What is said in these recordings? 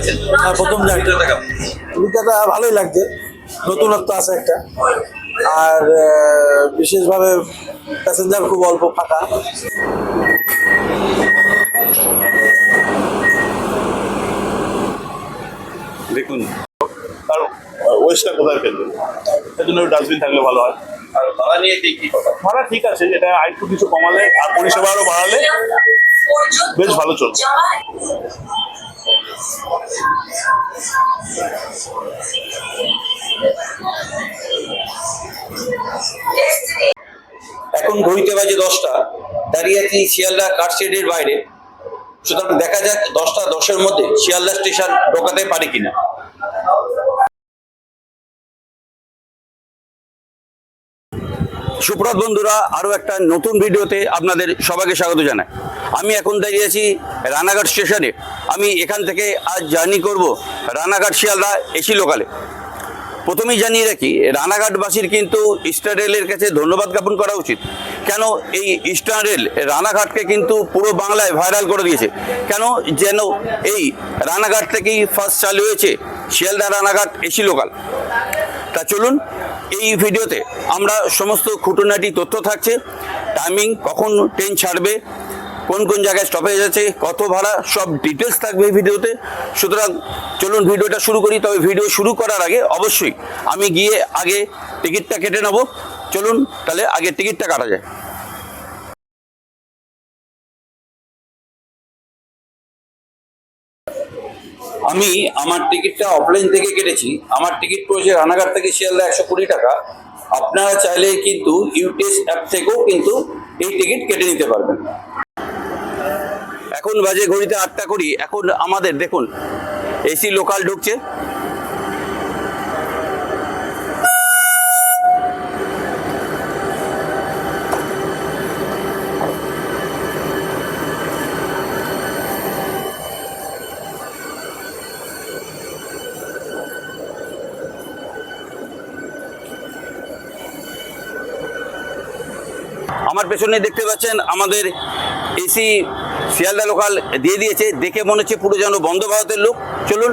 যাচ্ছেন হ্যাঁ, প্রথম অভিজ্ঞতা অভিজ্ঞতা ভালোই লাগছে। নতুনত্ব আছে একটা। আর বিশেষভাবে প্যাসেঞ্জার খুব অল্প ফাঁকা। দেখুন তার ওয়েস্টটা কোথায় ফেলবে? সেই জন্য ডাস্টবিন থাকলে ভালো হয়। আর ভাড়া নিয়ে কি কি কথা ভাড়া ঠিক আছে এটা আরেকটু কিছু কমালে আর পরিষেবা আরও বাড়ালে বেশ ভালো চলছে এখন ঘড়িতে বাজে দশটা, দাঁড়িয়ে আছি শিয়ালদা কারশেডের বাইরে। সুতরাং দেখা যাক দশটা দশের মধ্যে শিয়ালদা স্টেশন ঢোকাতে পারে কিনা। সুপ্রত বন্ধুরা আরও একটা নতুন ভিডিওতে আপনাদের সবাইকে স্বাগত জানাই। আমি এখন দাঁড়িয়ে আছি রানাঘাট স্টেশনে। আমি এখান থেকে আজ জার্নি করব রানাঘাট শিয়ালদা এসি লোকালে প্রথমেই জানিয়ে রাখি, রানাঘাটবাসীর কিন্তু ইস্টার রেলের কাছে ধন্যবাদ জ্ঞাপন করা উচিত। কেন এই ইস্টার্ন রেল রানাঘাটকে কিন্তু পুরো বাংলায় ভাইরাল করে দিয়েছে? কেন যেন এই রানাঘাট থেকেই ফার্স্ট চালু হয়েছে শিয়ালদা রানাঘাট এসি লোকাল তা চলুন এই ভিডিওতে আমরা সমস্ত খুঁটিনাটি তথ্য থাকছে টাইমিং কখন ট্রেন ছাড়বে, কোন কোন জায়গায় স্টপেজ আছে, কত ভাড়া, সব ডিটেলস থাকবে এই ভিডিওতে। সুতরাং চলুন ভিডিওটা শুরু করি, তবে ভিডিও শুরু করার আগে অবশ্যই আমি গিয়ে আগে টিকিটটা কেটে নেব। চলুন তাহলে আগে টিকিটটা কাটা যায় আমি আমার টিকিটটা অফলাইন থেকে কেটেছি। আমার টিকিট পড়েছে রানাঘাট থেকে শিয়ালদা একশো কুড়ি টাকা। আপনারা চাইলে কিন্তু ইউটিএস অ্যাপ থেকেও কিন্তু এই টিকিট কেটে নিতে পারবেন। এখন বাজে ঘড়িতে আটটা করি এখন আমাদের, দেখুন এসি লোকাল ঢুকছে। আমার পেছনে দেখতে পাচ্ছেন আমাদের এসি শিয়ালদা লোকাল দিয়ে দিয়েছে। দেখে মনে হচ্ছে পুরো যেন বন্ধ ভারতের লোক। চলুন,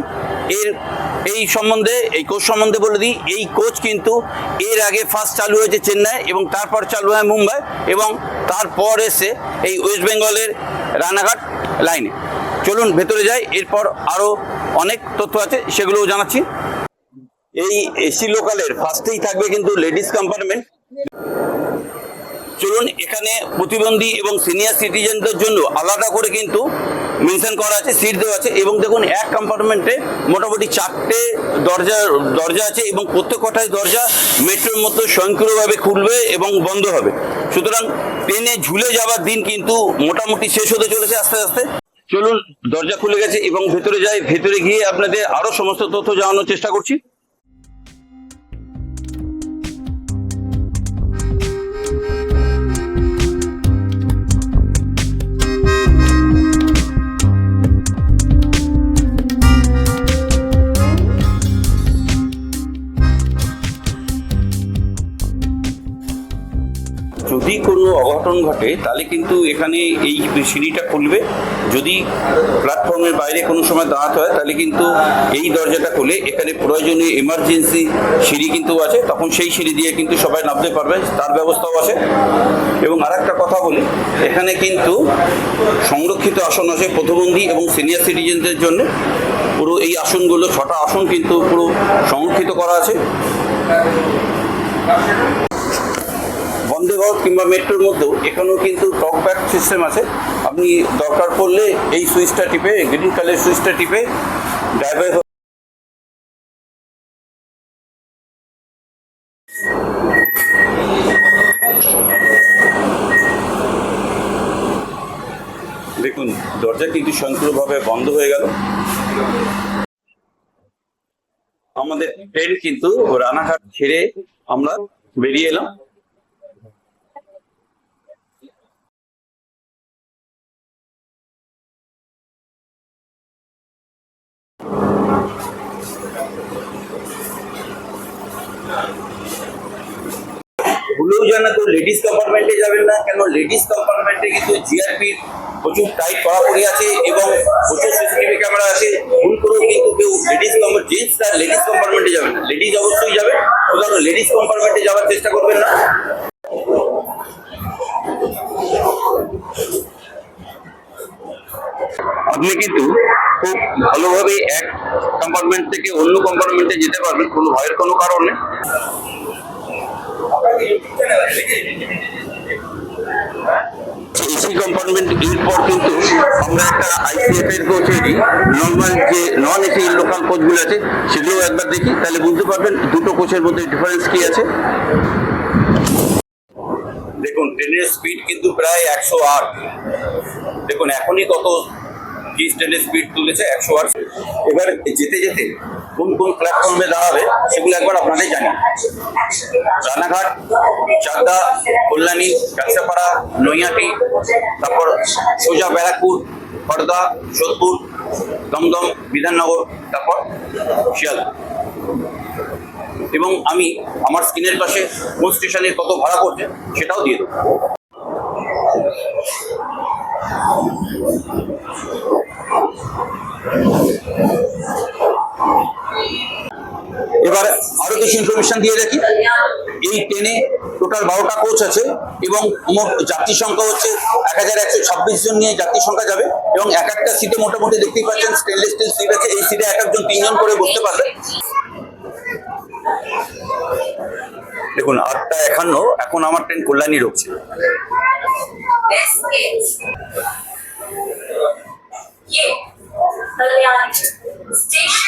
এর এই সম্বন্ধে, এই কোচ সম্বন্ধে বলে দিই। এই কোচ কিন্তু এর আগে ফার্স্ট চালু হয়েছে চেন্নাই এবং তারপর চালু হয় মুম্বাই এবং তারপর এসে এই ওয়েস্ট বেঙ্গলের রানাঘাট লাইনে। চলুন, ভেতরে যাই। এরপর আরও অনেক তথ্য আছে, সেগুলোও জানাচ্ছি। এই এসি লোকালের ফার্স্টেই থাকবে কিন্তু লেডিস কম্পার্টমেন্ট। চলুন এখানে প্রতিবন্ধী এবং সিনিয়র সিটিজেনদের জন্য আলাদা করে কিন্তু মেনশন করা আছে সিট দেওয়া আছে এবং দেখুন এক কম্পার্টমেন্টে মোটামুটি চারটে দরজা দরজা আছে এবং প্রত্যেক কটায় দরজা মেট্রোর মতো স্বয়ংক্রিয়ভাবে খুলবে এবং বন্ধ হবে। সুতরাং ট্রেনে ঝুলে যাওয়ার দিন কিন্তু মোটামুটি শেষ হতে চলেছে আস্তে আস্তে। চলুন, দরজা খুলে গেছে এবং ভেতরে যাই, ভেতরে গিয়ে আপনাদের আরও সমস্ত তথ্য জানানোর চেষ্টা করছি। ঘটে তাহলে কিন্তু এখানে এই সিঁড়িটা খুলবে। যদি প্ল্যাটফর্মের বাইরে কোনো সময় দাঁড়াতে হয়, তাহলে কিন্তু এই দরজাটা খুলে এখানে প্রয়োজনীয় এমার্জেন্সি সিঁড়ি কিন্তু আছে, তখন সেই সিঁড়ি দিয়ে কিন্তু সবাই নামতে পারবে, তার ব্যবস্থাও আছে। এবং আরেকটা কথা বলি, এখানে কিন্তু সংরক্ষিত আসন আছে প্রতিবন্ধী এবং সিনিয়র সিটিজেনদের জন্য। পুরো এই আসনগুলো ছটা আসন কিন্তু পুরো সংরক্ষিত করা আছে। বন্দে ভারত কিংবা মেট্রোর মধ্যেও এখানেও কিন্তু টক ব্যাক সিস্টেম আছে। আপনি দরকার পড়লে এই সুইচটা টিপে গ্রিন কালার সুইচটা টিপে ড্রাইভার দেখুন, দরজা কিন্তু স্বয়ংক্রিয়ভাবে বন্ধ হয়ে গেল। আমাদের ট্রেন কিন্তু রানাঘাট ছেড়ে আমরা বেরিয়ে এলাম। ভুলেও জানা তো লেডিস কম্পার্টমেন্টে যাবেন না, কেন? লেডিস কম্পার্টমেন্টে কিন্তু জিআরপির প্রচুর টাইট কড়াকড়ি আছে এবং প্রচুর সিসিটিভি ক্যামেরা আছে। ভুল করেও কিন্তু কেউ লেডিস কম্পার্ট জেন্টস আর লেডিস কম্পার্টমেন্টে যাবেন না। লেডিস অবশ্যই যাবে সুতরাং লেডিস কম্পার্টমেন্টে যাওয়ার চেষ্টা করবেন না। আপনি কিন্তু খুব ভালোভাবে এক কম্পার্টমেন্ট থেকে অন্য কম্পার্টমেন্টে যেতে পারবেন, কোনো ভয়ের কোনো কারণ এসি কম্পার্টমেন্ট এর কিন্তু আমরা একটা আইসিএফ এর কোচ নর্মাল যে নন এসি লোকাল কোচগুলো আছে সেগুলো একবার দেখি, তাহলে বুঝতে পারবেন দুটো কোচের মধ্যে ডিফারেন্স কি আছে। দেখুন ট্রেনের স্পিড কিন্তু প্রায় একশো আট দেখুন, এখনই কত কি ট্রেনের স্পিড তুলেছে, একশো আট এবার যেতে যেতে কোন কোন প্ল্যাটফর্মে দাঁড়াবে, সেগুলো একবার আপনাদের জানি রানাঘাট, চাকদা, কল্যাণী কাছাপাড়া নৈয়াটি তারপর সোজা ব্যারাকপুর খড়দা সোদপুর দমদম, বিধাননগর, তারপর শিয়াল এবং আমি আমার স্ক্রিনের পাশে কোন স্টেশনে কত ভাড়া করছে সেটাও দিয়ে দেবো। এবার আরও কিছু ইনফরমেশন দিয়ে রাখি। এই ট্রেনে টোটাল বারোটা কোচ আছে এবং মোট যাত্রী সংখ্যা হচ্ছে এক হাজার একশো ছাব্বিশ জন নিয়ে যাত্রী সংখ্যা যাবে এবং এক একটা সিটে মোটামুটি দেখতেই পাচ্ছেন স্টেনলেস স্টিল সিট আছে। এই সিটে এক একজন, তিনজন করে বসতে পারবে। দেখুন, আটটা একান্ন, এখন আমার ট্রেন কল্যাণী ঢুকছে This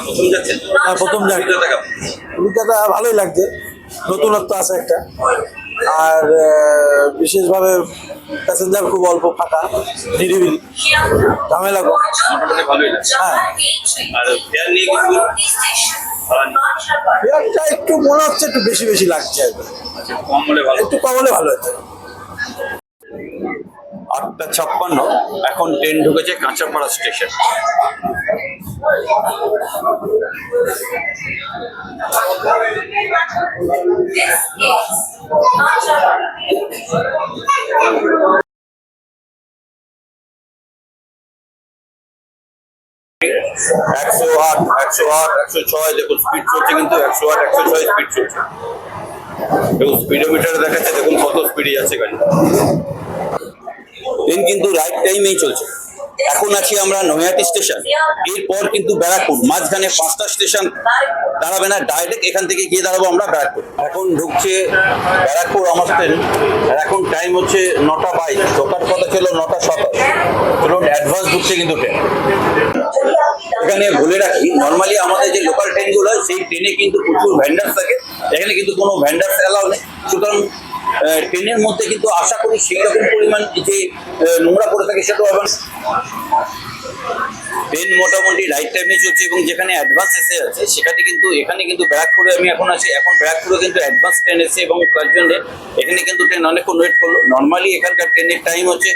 প্রথম যাচ্ছেন হ্যাঁ, প্রথম যাচ্ছি। অভিজ্ঞতা ভালোই লাগছে। নতুনত্ব আছে একটা। আর বিশেষভাবে প্যাসেঞ্জার খুব অল্প ফাঁকা নিরিবিলি। ঝামেলা কম। মোটামুটি ভালোই লাগছে। হ্যাঁ। একটু মনে হচ্ছে একটু বেশি বেশি লাগছে। আচ্ছা, একটু কম হলে ভালো হতো। আটটা ছাপ্পান্ন এখন ট্রেন ঢুকেছে কাঁচাপাড়া স্টেশন একশো আট একশো আট, একশো ছয়, দেখুন স্পিড চলছে কিন্তু একশো আট, একশো ছয় স্পিড চলছে। দেখুন স্পিডোমিটারে দেখাচ্ছে, দেখুন কত স্পিডে যাচ্ছে গাড়ি। ট্রেন কিন্তু রাইট টাইমেই চলছে। এখন আছি আমরা নৈহাটি স্টেশন। এরপর কিন্তু ব্যারাকপুর, মাঝখানে পাঁচটা স্টেশন দাঁড়াবে না ডাইরেক্ট এখান থেকে গিয়ে দাঁড়াবো আমরা ব্যারাকপুর। এখন ঢুকছে ব্যারাকপুর আমার ট্রেন এখন টাইম হচ্ছে নটা বাইশ। ঢোকার কথা ছিল নটা সাতাশ। চলুন অ্যাডভান্স ঢুকছে কিন্তু ট্রেন এখানে বলে রাখি নর্মালি আমাদের যে লোকাল ট্রেনগুলো হয়, সেই ট্রেনে কিন্তু প্রচুর ভ্যান্ডার্স থাকে। এখানে কিন্তু কোনো ভ্যান্ডার্স অ্যালাউ নেই। সুতরাং ট্রেনের মধ্যে কিন্তু আশা করি সেই রকম পরিমাণ যে নোংরা পড়ে থাকে সেটাও আবার ট্রেন মোটামুটি রাইট টাইমে চলছে এবং যেখানে অ্যাডভান্স এসে আছে সেখানে কিন্তু, এখানে কিন্তু ব্যারাকপুরে আমি এখন আছি, এখন ব্যারাকপুরে কিন্তু অ্যাডভান্স ট্রেন এসে এবং তার জন্য এখানে কিন্তু ট্রেন অনেকক্ষণ ওয়েট করল। নর্মালি এখানকার ট্রেনের টাইম হচ্ছে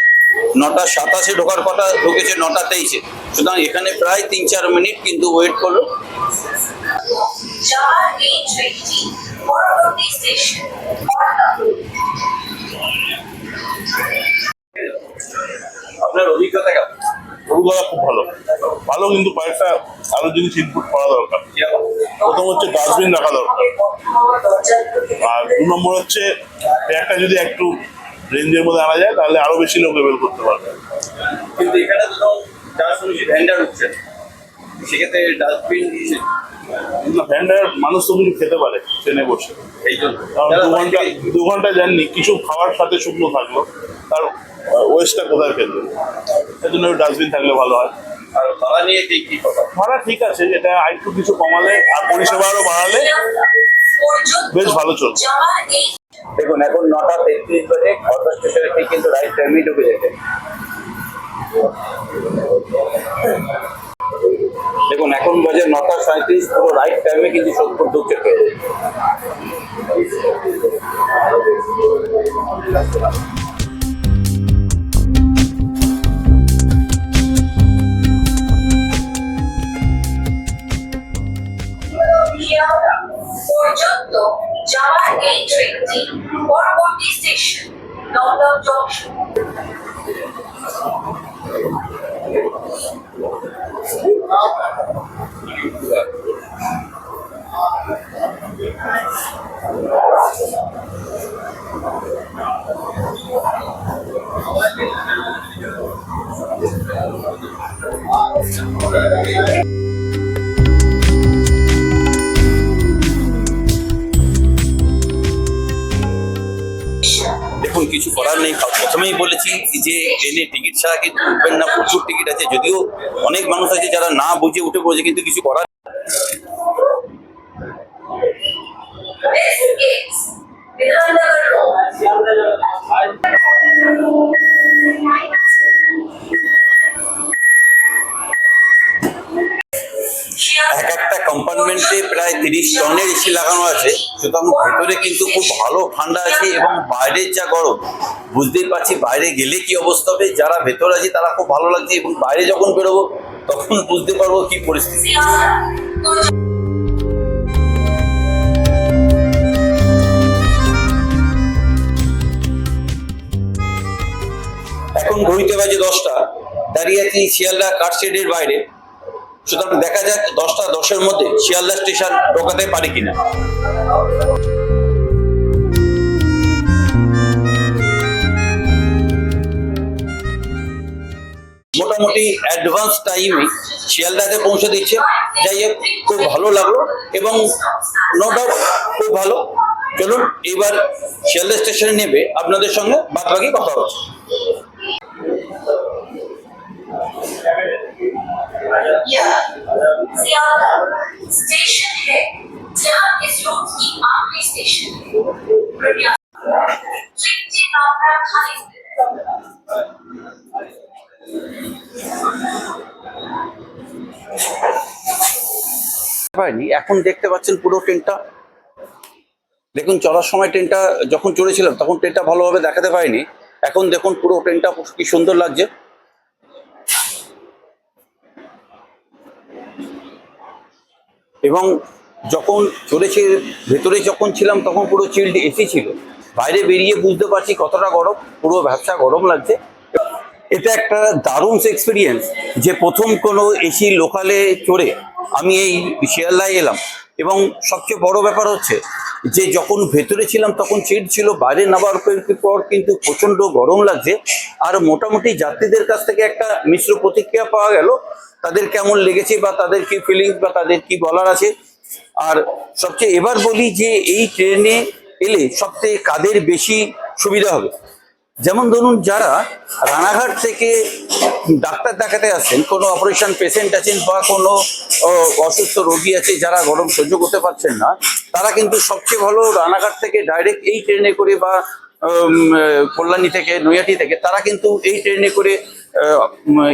নটা সাতাশে ঢোকার কথা ঢুকেছে নটা তেইশে। সুতরাং এখানে প্রায় তিন চার মিনিট কিন্তু ওয়েট করল। Java A20, Morogati Station, Orla. আপনার অভিজ্ঞতা কেমন? অভিজ্ঞতা খুব ভালো। ভালো কিন্তু কয়েকটা আরও জিনিস ইনপুট করা দরকার। প্রথম হচ্ছে ডাস্টবিন রাখা দরকার। আর দু নম্বর হচ্ছে একটা যদি একটু রেঞ্জের মধ্যে আনা যায় তাহলে আরও বেশি লোক লেভেল করতে পারবে। কিন্তু এখানে তো যারা শুনেছি সেক্ষেত্রে ডাস্টবিন ভ্যান্ডার মানুষ তো কিছু খেতে পারে ট্রেনে বসে। এই জন্য। কারণ দু ঘণ্টা দু ঘণ্টা জাননি কিছু খাওয়ার সাথে শুকনো থাকল। তার ওয়েস্টটা কোথায় ফেলবে? সেই জন্য ডাস্টবিন থাকলে ভালো হয়। আর ভাড়া নিয়ে কি কি কথা? ভাড়া ঠিক আছে এটা আরেকটু কিছু কমালে আর পরিষেবা আরও বাড়ালে বেশ ভালো চলছে। দেখুন এখন নটা তেত্রিশ বাজে খড়দা স্টেশনে ঠিক কিন্তু রাইট টাইমে ঢুকে যেতে। এখন বাজে নটা সাঁত্রিশ পুরো রাইট টাইমে কিন্তু সোদপুর ঢুকছে ট্রেন পর্যন্ত যাওয়ার এই ট্রেনটি পরবর্তী স্টেশন জংশন। দেখুন কিছু করার নেই প্রথমেই বলেছি যে ট্রেনে টিকিট ছাড়া কিন্তু উঠবেন না, প্রচুর টিকিট আছে। যদিও অনেক মানুষ আছে যারা না বুঝে উঠে পড়েছে, কিন্তু কিছু করার এক একটা কম্পার্টমেন্টে প্রায় তিরিশ টনের এসি লাগানো আছে। সুতরাং ভেতরে কিন্তু খুব ভালো ঠান্ডা আছে এবং বাইরের যা গরম বুঝতেই পারছি বাইরে গেলে কি অবস্থা হবে, যারা ভেতরে আছে তারা খুব ভালো লাগছে এবং বাইরে যখন বেরোবো তখন বুঝতে পারব কি পরিস্থিতি। এখন ঘড়িতে বাজে দশটা, দাঁড়িয়ে আছি শিয়ালদা কার্ডশেডের বাইরে। সুতরাং দেখা যাক দশটা দশের মধ্যে শিয়ালদা স্টেশন ঢোকাতে পারি কিনা। মোটামুটি অ্যাডভান্স টাইমে শিয়ালদাতে পৌঁছে দিচ্ছে। যাই হোক, খুব ভালো লাগল এবং নো ডাউট খুব ভালো। চলুন, এবার শিয়ালদা স্টেশনে নেবে আপনাদের সঙ্গে বাদ বাকি কথা হচ্ছে পাইনি এখন দেখতে পাচ্ছেন পুরো ট্রেনটা দেখুন, চলার সময় ট্রেনটা যখন চড়েছিলাম, তখন ট্রেনটা ভালোভাবে দেখাতে পারিনি। এখন দেখুন পুরো ট্রেনটা কি সুন্দর লাগছে। এবং যখন চড়েছে, ভেতরে যখন ছিলাম, তখন পুরো চিল্ড এসি ছিল। বাইরে বেরিয়ে বুঝতে পারছি কতটা গরম, পুরো ব্যবসা গরম লাগছে। এটা একটা দারুণ এক্সপিরিয়েন্স যে প্রথম কোনো এসি লোকালে চড়ে আমি এই শিয়ালদায় এলাম। এবং সবচেয়ে বড় ব্যাপার হচ্ছে যে যখন ভেতরে ছিলাম তখন সিট ছিল, বাইরে নামার পর- কিন্তু প্রচণ্ড গরম লাগছে। আর মোটামুটি যাত্রীদের কাছ থেকে একটা মিশ্র প্রতিক্রিয়া পাওয়া গেল। তাদের কেমন লেগেছে বা তাদের কি ফিলিংস বা তাদের কি বলার আছে? আর সবচেয়ে এবার বলি যে এই ট্রেনে এলে সবচেয়ে কাদের বেশি সুবিধা হবে? যেমন ধরুন যারা রানাঘাট থেকে ডাক্তার দেখাতে আসেন কোনো অপারেশন পেশেন্ট আছেন বা কোনো অসুস্থ রোগী আছে যারা গরম সহ্য করতে পারছেন না, তারা কিন্তু সবচেয়ে ভালো রানাঘাট থেকে ডাইরেক্ট এই ট্রেনে করে বা কল্যাণী থেকে, নৈহাটি থেকে, তারা কিন্তু এই ট্রেনে করে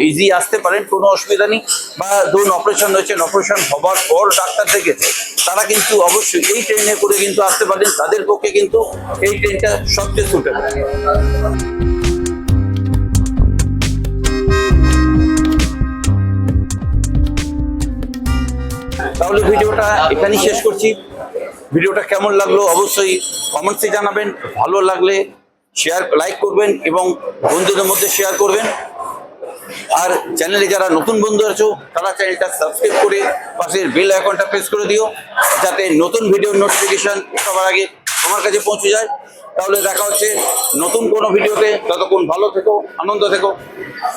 ইজি আসতে পারেন, কোনো অসুবিধা নেই। বা ধরুন অপারেশন হয়েছেন অপারেশন হবার পর ডাক্তার দেখেছে, তারা কিন্তু অবশ্যই এই ট্রেনে করে কিন্তু আসতে পারেন তাদের পক্ষে কিন্তু এই ট্রেনটা সবচেয়ে সুটেবল তাহলে ভিডিওটা এখানেই শেষ করছি। ভিডিওটা কেমন লাগল অবশ্যই কমেন্টসে জানাবেন। ভালো লাগলে শেয়ার লাইক করবেন এবং বন্ধুদের মধ্যে শেয়ার করবেন। আর চ্যানেলে যারা নতুন বন্ধু আছো, তারা চ্যানেলটা সাবস্ক্রাইব করে পাশের বেল আইকনটা প্রেস করে দিও, যাতে নতুন ভিডিও নোটিফিকেশন সবার আগে তোমার কাছে পৌঁছে যায়। তাহলে দেখা হচ্ছে নতুন কোনো ভিডিওতে ততক্ষণ ভালো থেকো, আনন্দ থেকো।